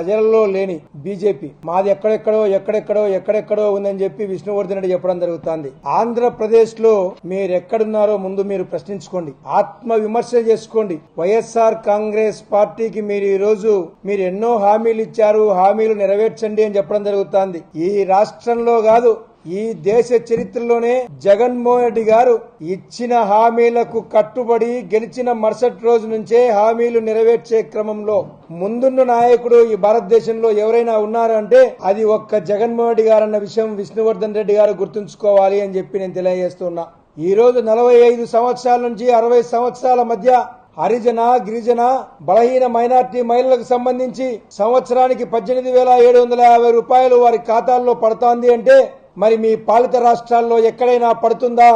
ప్రజలలో లేని బీజేపీ మాది ఎక్కడెక్కడో ఎక్కడెక్కడో ఎక్కడెక్కడో ఉందని చెప్పి విష్ణువర్ధన్ రెడ్డి చెప్పడం జరుగుతుంది. ఆంధ్రప్రదేశ్లో మీరెక్కడున్నారో ముందు మీరు ప్రశ్నించుకోండి. ఆత్మ విమర్శ చేసుకోండి. వైఎస్ఆర్ కాంగ్రెస్ పార్టీకి మీరు ఈ రోజు మీరు ఎన్నో హామీలు ఇచ్చారు హామీలు నెరవేర్చండి అని చెప్పడం జరుగుతుంది. ఈ రాష్ట్రంలో కాదు ఈ దేశ చరిత్రలోనే జగన్మోహన్ రెడ్డి గారు ఇచ్చిన హామీలకు కట్టుబడి గెలిచిన మరుసటి రోజు నుంచే హామీలు నెరవేర్చే క్రమంలో ముందున్న నాయకుడు ఈ భారతదేశంలో ఎవరైనా ఉన్నారంటే అది ఒక్క జగన్మోహన్ రెడ్డి గారు అన్న విషయం విష్ణువర్ధన్ రెడ్డి గారు గుర్తుంచుకోవాలి అని చెప్పి నేను తెలియజేస్తున్నా. ఈ రోజు నలభై ఐదు సంవత్సరాల నుంచి అరవై సంవత్సరాల మధ్య హరిజన గిరిజన బలహీన మైనార్టీ మహిళలకు సంబంధించి సంవత్సరానికి పద్దెనిమిది వేల ఏడు వందల యాభై రూపాయలు వారి ఖాతాల్లో పడుతోంది అంటే మరి మీ పాలిత రాష్ట్రాల్లో ఎక్కడైనా పడుతుందా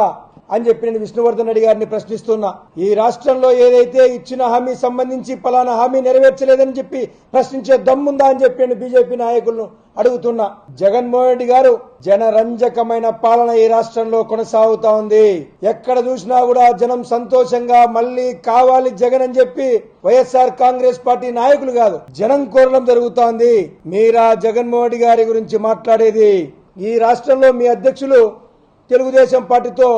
అని చెప్పి నేను విష్ణువర్ధన్ రెడ్డి గారిని ప్రశ్నిస్తున్నా. ఈ రాష్ట్రంలో ఏదైతే ఇచ్చిన హామీ సంబంధించి పలానా హామీ నెరవేర్చలేదని చెప్పి ప్రశ్నించే దమ్ముందా అని చెప్పి నేను బీజేపీ నాయకులను అడుగుతున్నా. జగన్మోహన్ రెడ్డి గారు జనరంజకమైన పాలన ఈ రాష్ట్రంలో కొనసాగుతా ఉంది. ఎక్కడ చూసినా కూడా జనం సంతోషంగా మళ్ళీ కావాలి జగన్ అని చెప్పి వైఎస్ఆర్ కాంగ్రెస్ పార్టీ నాయకులు కాదు జనం కోరడం జరుగుతోంది మీరా జగన్మోహన్ రెడ్డి గారి గురించి మాట్లాడేది ఈ రాష్ట్రంలో మీ అధ్యక్షులు తెలుగుదేశం పార్టీతో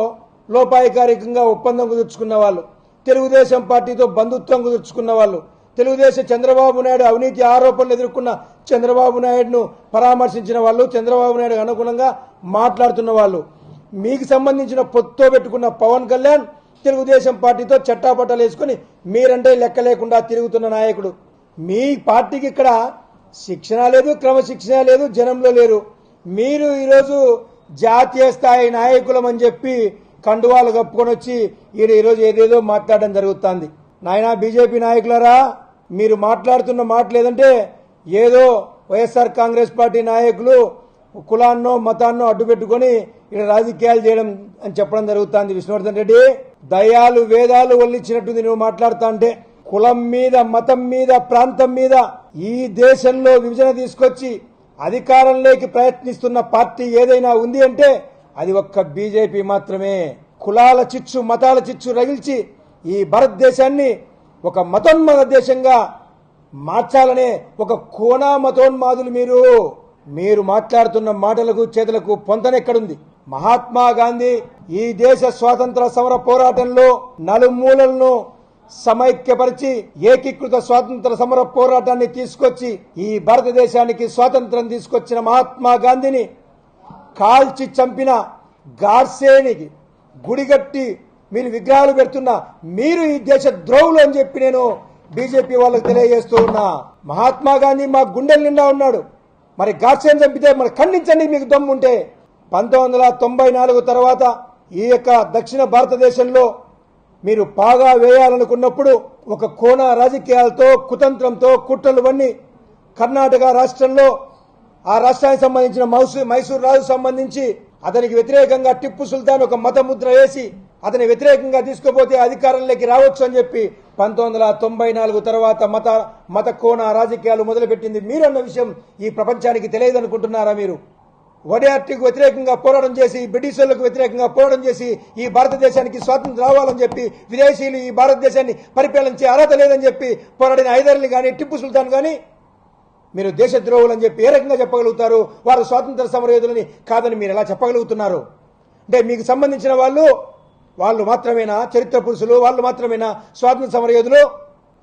లోపాయకారికంగా ఒప్పందం కుదుర్చుకున్న వాళ్ళు తెలుగుదేశం పార్టీతో బంధుత్వం కుదుర్చుకున్న వాళ్ళు తెలుగుదేశం చంద్రబాబు నాయుడు అవినీతి ఆరోపణలు ఎదుర్కొన్న చంద్రబాబు నాయుడును పరామర్శించిన వాళ్ళు చంద్రబాబు నాయుడు అనుగుణంగా మాట్లాడుతున్న వాళ్ళు మీకు సంబంధించిన పొత్తో పెట్టుకున్న పవన్ కళ్యాణ్ తెలుగుదేశం పార్టీతో చట్టాపట్టాలు వేసుకుని మీరంటే లెక్క లేకుండా తిరుగుతున్న నాయకుడు. మీ పార్టీకి ఇక్కడ శిక్షణ లేదు క్రమశిక్షణ లేదు జనంలో లేరు. మీరు ఈరోజు జాతీయ స్థాయి నాయకులం అని చెప్పి కండువాలు కప్పుకొని వచ్చి ఈయన ఈరోజు ఏదేదో మాట్లాడడం జరుగుతుంది. నాయనా బీజేపీ నాయకులరా మీరు మాట్లాడుతున్న మాట లేదంటే ఏదో వైఎస్ఆర్ కాంగ్రెస్ పార్టీ నాయకులు కులాన్నో మతాన్నో అడ్డు పెట్టుకొని ఇక్కడ రాజకీయాలు చేయడం అని చెప్పడం జరుగుతుంది. విష్ణువర్ధన్ రెడ్డి దయాలు వేదాలు వల్లించినట్టుంది నువ్వు మాట్లాడుతా అంటే కులం మీద మతం మీద ప్రాంతం మీద ఈ దేశంలో విభజన తీసుకొచ్చి అధికారంలోకి ప్రయత్నిస్తున్న పార్టీ ఏదైనా ఉంది అంటే అది ఒక్క బీజేపీ మాత్రమే. కులాల చిచ్చు మతాల చిచ్చు రగిల్చి ఈ భారతదేశాన్ని ఒక మతోన్మద దేశంగా మార్చాలనే ఒక కోనా మతోన్మాదులు మీరు. మీరు మాట్లాడుతున్న మాటలకు చేతులకు పొంతనెక్కడుంది? మహాత్మా గాంధీ ఈ దేశ స్వాతంత్ర సమర పోరాటంలో నలుమూలలను సమైక్యపరిచి ఏకీకృత స్వాతంత్ర సమర పోరాటాన్ని తీసుకొచ్చి ఈ భారతదేశానికి స్వాతంత్రం తీసుకొచ్చిన మహాత్మా గాంధీని కాల్చి చంపిన గాడ్సేనికి గుడిగట్టి మీరు విగ్రహాలు పెడుతున్న మీరు ఈ దేశ ద్రోవులు అని చెప్పి నేను బీజేపీ వాళ్ళకు తెలియజేస్తూ ఉన్నా. మహాత్మా గాంధీ మా గుండెల నిండా ఉన్నాడు. మరి గాడ్సేని చంపితే మరి ఖండించండి మీకు దమ్ముంటే. పంతొమ్మిది వందల తొంభై నాలుగు తర్వాత ఈ యొక్క దక్షిణ భారతదేశంలో మీరు పాగా వేయాలనుకున్నప్పుడు ఒక కోణ రాజకీయాలతో కుతంత్రంతో కుట్రలువన్నీ కర్ణాటక రాష్ట్రంలో ఆ రాష్ట్రానికి సంబంధించిన మైసూర్ మైసూరు రాజు సంబంధించి అతనికి వ్యతిరేకంగా టిప్పు సుల్తాన్ ఒక మత ముద్ర వేసి అతని వ్యతిరేకంగా తీసుకుపోతే అధికారంలోకి రావచ్చు అని చెప్పి పంతొమ్మిది వందల తొంభై నాలుగు తర్వాత మత మత కోణ రాజకీయాలు మొదలుపెట్టింది. మీరన్న విషయం ఈ ప్రపంచానికి తెలియదనుకుంటున్నారా మీరు? వడియార్టీకి వ్యతిరేకంగా పోరాటం చేసి బ్రిటిషర్లకు వ్యతిరేకంగా పోరాటం చేసి ఈ భారతదేశానికి స్వాతంత్రం రావాలని చెప్పి విదేశీయులు ఈ భారతదేశాన్ని పరిపాలించే అర్హత లేదని చెప్పి పోరాడిన హైదర్ని కానీ టిప్పు సుల్తాన్ కానీ మీరు దేశద్రోహులు అని చెప్పి ఏ రకంగా చెప్పగలుగుతారు? వారు స్వాతంత్ర సమరయోధులని కాదని మీరు ఎలా చెప్పగలుగుతున్నారు? అంటే మీకు సంబంధించిన వాళ్ళు వాళ్ళు మాత్రమేనా చరిత్ర పురుషులు వాళ్ళు మాత్రమేనా స్వాతంత్ర సమరయోధులు?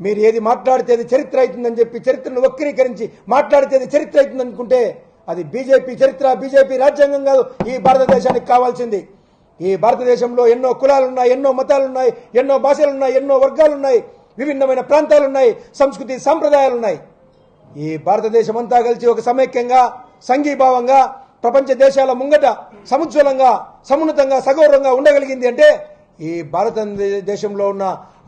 మీరు ఏది మాట్లాడితే అది చరిత్ర అవుతుందని చెప్పి చరిత్రను వక్రీకరించి మాట్లాడితే అది చరిత్ర అవుతుంది అనుకుంటే అది బీజేపీ చరిత్ర బీజేపీ రాజ్యాంగం కాదు ఈ భారతదేశానికి కావాల్సింది. ఈ భారతదేశంలో ఎన్నో కులాలున్నాయి ఎన్నో మతాలున్నాయి ఎన్నో భాషలున్నాయి ఎన్నో వర్గాలున్నాయి విభిన్నమైన ప్రాంతాలున్నాయి సంస్కృతి సాంప్రదాయాలున్నాయి. ఈ భారతదేశం అంతా కలిసి ఒక సమైక్యంగా సంఘీభావంగా ప్రపంచ దేశాల ముంగట సముజ్వలంగా సమున్నతంగా సగౌరవంగా ఉండగలిగింది అంటే ఈ భారతదేశంలో ఉన్న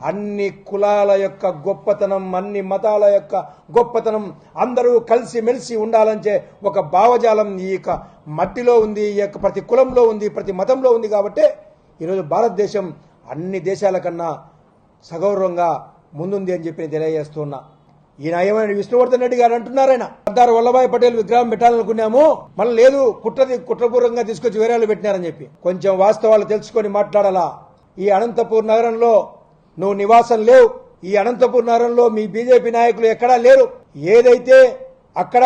అన్ని కులాల యొక్క గొప్పతనం అన్ని మతాల యొక్క గొప్పతనం అందరూ కలిసి మెలిసి ఉండాలంటే ఒక భావజాలం ఈ యొక్క మట్టిలో ఉంది ఈ యొక్క ప్రతి కులంలో ఉంది ప్రతి మతంలో ఉంది కాబట్టి ఈరోజు భారతదేశం అన్ని దేశాల కన్నా సగౌరవంగా ముందుంది అని చెప్పి నేను తెలియజేస్తున్నా. ఈయన ఏమైనా విష్ణువర్ధన్ రెడ్డి గారు అంటున్నారాయన సర్దార్ వల్లభాయ్ పటేల్ విగ్రహం పెట్టాలనుకున్నాము మళ్ళీ లేదు కుట్రది కుట్రపూర్వకంగా తీసుకొచ్చి వేరేలు పెట్టినారని చెప్పి. కొంచెం వాస్తవాలు తెలుసుకొని మాట్లాడాలా? ఈ అనంతపూర్ నగరంలో నువ్వు నివాసం లేవు. ఈ అనంతపురం నగరంలో మీ బీజేపీ నాయకులు ఎక్కడా లేరు. ఏదైతే అక్కడ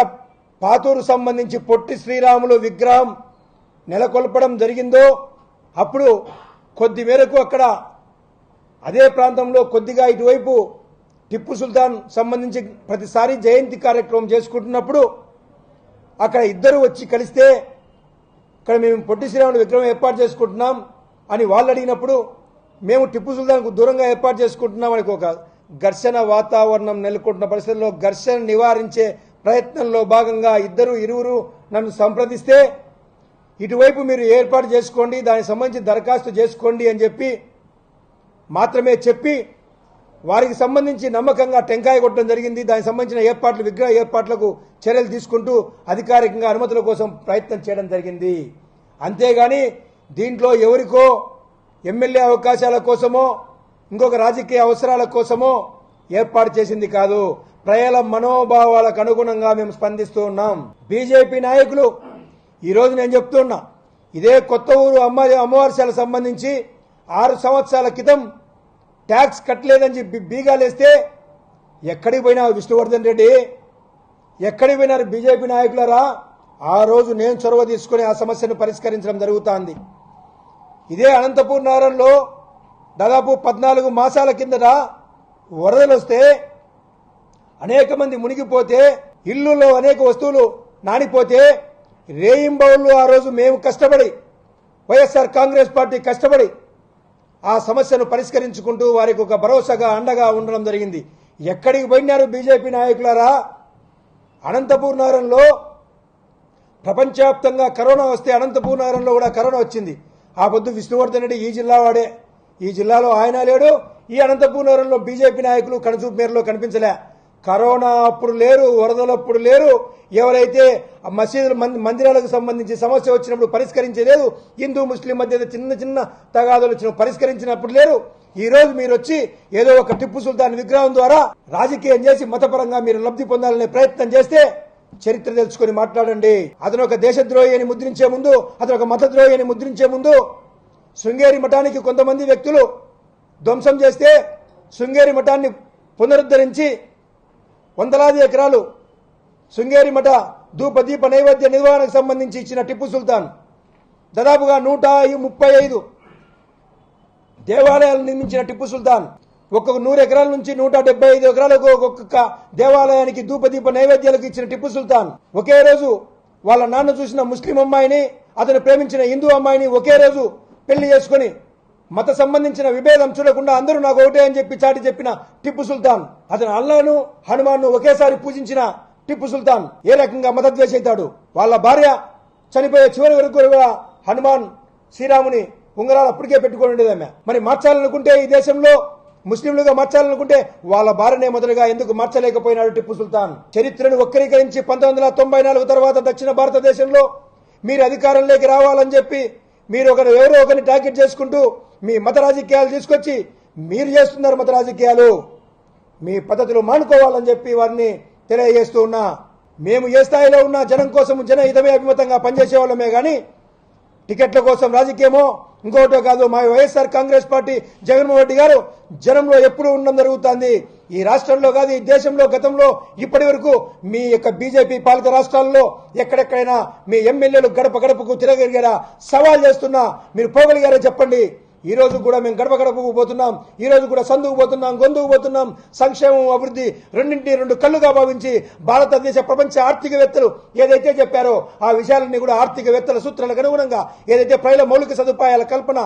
పాతూరు సంబంధించి పొట్టి శ్రీరాములు విగ్రహం నెలకొల్పడం జరిగిందో అప్పుడు కొద్ది మేరకు అక్కడ అదే ప్రాంతంలో కొద్దిగా ఇటువైపు టిప్పు సుల్తాన్ సంబంధించి ప్రతిసారి జయంతి కార్యక్రమం చేసుకుంటున్నప్పుడు అక్కడ ఇద్దరు వచ్చి కలిస్తే ఇక్కడ మేము పొట్టి శ్రీరాముడు విగ్రహం ఏర్పాటు చేసుకుంటున్నాం అని వాళ్ళు అడిగినప్పుడు మేము టిప్పు సుల్తాన్కు దూరంగా ఏర్పాటు చేసుకుంటున్నామని ఒక ఘర్షణ వాతావరణం నెలకొంటున్న పరిస్థితుల్లో ఘర్షణ నివారించే ప్రయత్నంలో భాగంగా ఇద్దరు ఇరువురు నన్ను సంప్రదిస్తే ఇటువైపు మీరు ఏర్పాటు చేసుకోండి దానికి సంబంధించి దరఖాస్తు చేసుకోండి అని చెప్పి మాత్రమే చెప్పి వారికి సంబంధించి నమ్మకంగా టెంకాయ కొట్టడం జరిగింది. దానికి సంబంధించిన ఏర్పాట్లు విగ్రహ ఏర్పాట్లకు చర్యలు తీసుకుంటూ అధికారికంగా అనుమతుల కోసం ప్రయత్నం చేయడం జరిగింది. అంతేగాని దీంట్లో ఎవరికో ఎమ్మెల్యే అవకాశాల కోసమో ఇంకొక రాజకీయ అవసరాల కోసమో ఏర్పాటు చేసింది కాదు. ప్రజల మనోభావాలకు అనుగుణంగా మేము స్పందిస్తూ ఉన్నాం. బీజేపీ నాయకులు ఈరోజు నేను చెప్తున్నా ఇదే కొత్త ఊరు అమ్మ అమ్మవారిశాలకు సంబంధించి ఆరు సంవత్సరాల క్రితం ట్యాక్స్ కట్టలేదని చెప్పి బీగాలేస్తే ఎక్కడికి పోయినా విష్ణువర్ధన్ రెడ్డి ఎక్కడికి పోయినారు బీజేపీ నాయకులరా? ఆ రోజు నేను చొరవ తీసుకుని ఆ సమస్యను పరిష్కరించడం జరుగుతోంది. ఇదే అనంతపూర్ నగరంలో దాదాపు పద్నాలుగు మాసాల కిందట వరదలు వస్తే అనేక మంది మునిగిపోతే ఇల్లులో అనేక వస్తువులు నానిపోతే రేయింబౌళ్ళు ఆ రోజు మేము కష్టపడి వైఎస్ఆర్ కాంగ్రెస్ పార్టీ కష్టపడి ఆ సమస్యను పరిష్కరించుకుంటూ వారికి ఒక భరోసాగా అండగా ఉండడం జరిగింది. ఎక్కడికి పోయినారు బీజేపీ నాయకులారా? అనంతపూర్ నగరంలో ప్రపంచవ్యాప్తంగా కరోనా వస్తే అనంతపూర్ నగరంలో కూడా కరోనా వచ్చింది. ఆ పొద్దు విష్ణువర్ధన్ రెడ్డి ఈ జిల్లా వాడే. ఈ జిల్లాలో ఆయన లేడు. ఈ అనంతపూర్ నగరంలో బీజేపీ నాయకులు కనుచూపు మేరలో కనిపించలే. కరోనా అప్పుడు లేరు వరదలప్పుడు లేరు. ఎవరైతే ఆ మసీదుల మంది- మందిరాలకు సంబంధించి సమస్య వచ్చినప్పుడు పరిష్కరించలేదు హిందూ ముస్లిం మధ్య చిన్న చిన్న తగాదాలు వచ్చిన పరిష్కరించినప్పుడు లేరు. ఈ రోజు మీరు వచ్చి ఏదో ఒక టిప్పు సుల్తాన్ విగ్రహం ద్వారా రాజకీయం చేసి మతపరంగా మీరు లబ్ధి పొందాలనే ప్రయత్నం చేస్తే చరిత్ర తెలుసుకొని మాట్లాడండి. అతను ఒక దేశద్రోహి అని ముద్రించే ముందు అతను ఒక మతద్రోహి అని ముద్రించే ముందు శృంగేరి మఠానికి కొంతమంది వ్యక్తులు ధ్వంసం చేస్తే శృంగేరి మఠాన్ని పునరుద్ధరించి వందలాది ఎకరాలు శృంగేరి మఠ ధూప దీప నైవేద్య నిర్వహణకు సంబంధించి ఇచ్చిన టిప్పు సుల్తాన్. దాదాపుగా నూట ముప్పై ఐదు దేవాలయాలు నిర్మించిన టిప్పు సుల్తాన్. ఒక్కొక్క నూరు ఎకరాల నుంచి నూట డెబ్బై ఐదు ఎకరాలకు ఒక్కొక్క దేవాలయానికి దూపదీప నైవేద్యాలకు ఇచ్చిన టిప్పు సుల్తాన్. ఒకే రోజు వాళ్ళ నాన్న చూసిన ముస్లిం అమ్మాయిని అతను ప్రేమించిన హిందూ అమ్మాయిని ఒకే రోజు పెళ్ళి చేసుకుని మత సంబంధించిన విభేదం చూడకుండా అందరూ నాకు ఒకటే అని చెప్పి చాటి చెప్పిన టిప్పు సుల్తాన్. అతను అల్లాను హనుమాన్ను ఒకేసారి పూజించిన టిప్పు సుల్తాన్. ఏ రకంగా మతద్వేషితాడు వాళ్ళ భార్య చనిపోయే చివరి వరకు కూడా హనుమాన్ శ్రీరాముని ఉంగరాలు అప్పటికే పెట్టుకొని ఉండేదామె. మరి మార్చాలనుకుంటే ఈ దేశంలో ముస్లింలుగా మార్చాలనుకుంటే వాళ్ళ భార్యనే మొదలుగా ఎందుకు మార్చలేకపోయినాడు టిప్పు సుల్తాన్. చరిత్రను వక్రీకరించి పంతొమ్మిది వందల తొంభై నాలుగు తర్వాత దక్షిణ భారతదేశంలో మీరు అధికారంలోకి రావాలని చెప్పి మీరు ఒకరు ఎవరో ఒకరిని టార్గెట్ చేసుకుంటూ మీ మత రాజకీయాలు తీసుకొచ్చి మీరు చేస్తున్నారు మత రాజకీయాలు. మీ పద్ధతులు మానుకోవాలని చెప్పి వారిని తెలియజేస్తూ ఉన్నా. మేము ఏ స్థాయిలో ఉన్నా జనం కోసం జన హితమే అభిమతంగా పనిచేసే వాళ్ళమే కానీ టికెట్ల కోసం రాజకీయమో ఇంకోటో కాదు మా YSR Congress party Jaganmohan Reddy garu జనంలో ఎప్పుడు ఉండడం జరుగుతుంది. ఈ రాష్ట్రంలో కాదు ఈ దేశంలో గతంలో ఇప్పటి వరకు మీ యొక్క బీజేపీ పాలిత రాష్ట్రాల్లో ఎక్కడెక్కడైనా మీ ఎమ్మెల్యేలు గడప గడపకు తిరగలిగారా సవాల్ చేస్తున్నా మీరు పోగలిగారా చెప్పండి? ఈ రోజు కూడా మేము గడప గడపకు పోతున్నాం. ఈ రోజు కూడా సందుకు పోతున్నాం గొంతుకు పోతున్నాం. సంక్షేమం అభివృద్ధి రెండింటిని రెండు కళ్ళుగా భావించి భారతదేశ ప్రపంచ ఆర్థికవేత్తలు ఏదైతే చెప్పారో ఆ విషయాలన్నీ కూడా ఆర్థికవేత్తల సూత్రాలకు అనుగుణంగా ఏదైతే ప్రజల మౌలిక సదుపాయాల కల్పన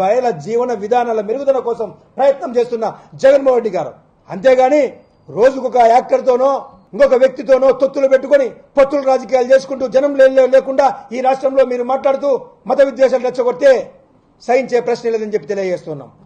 బయల జీవన విధానాల మెరుగుదల కోసం ప్రయత్నం చేస్తున్న జగన్మోహన్ రెడ్డి గారు. అంతేగాని రోజుకొక యాక్టర్తోనో ఇంకొక వ్యక్తితోనో తొత్తులు పెట్టుకొని పొత్తులు రాజకీయాలు చేసుకుంటూ జనం లేకుండా ఈ రాష్ట్రంలో మీరు మాట్లాడుతూ మత విద్వేషాలు రెచ్చగొడితే సహించే ప్రశ్న లేదని చెప్పి తెలియజేస్తున్నాం.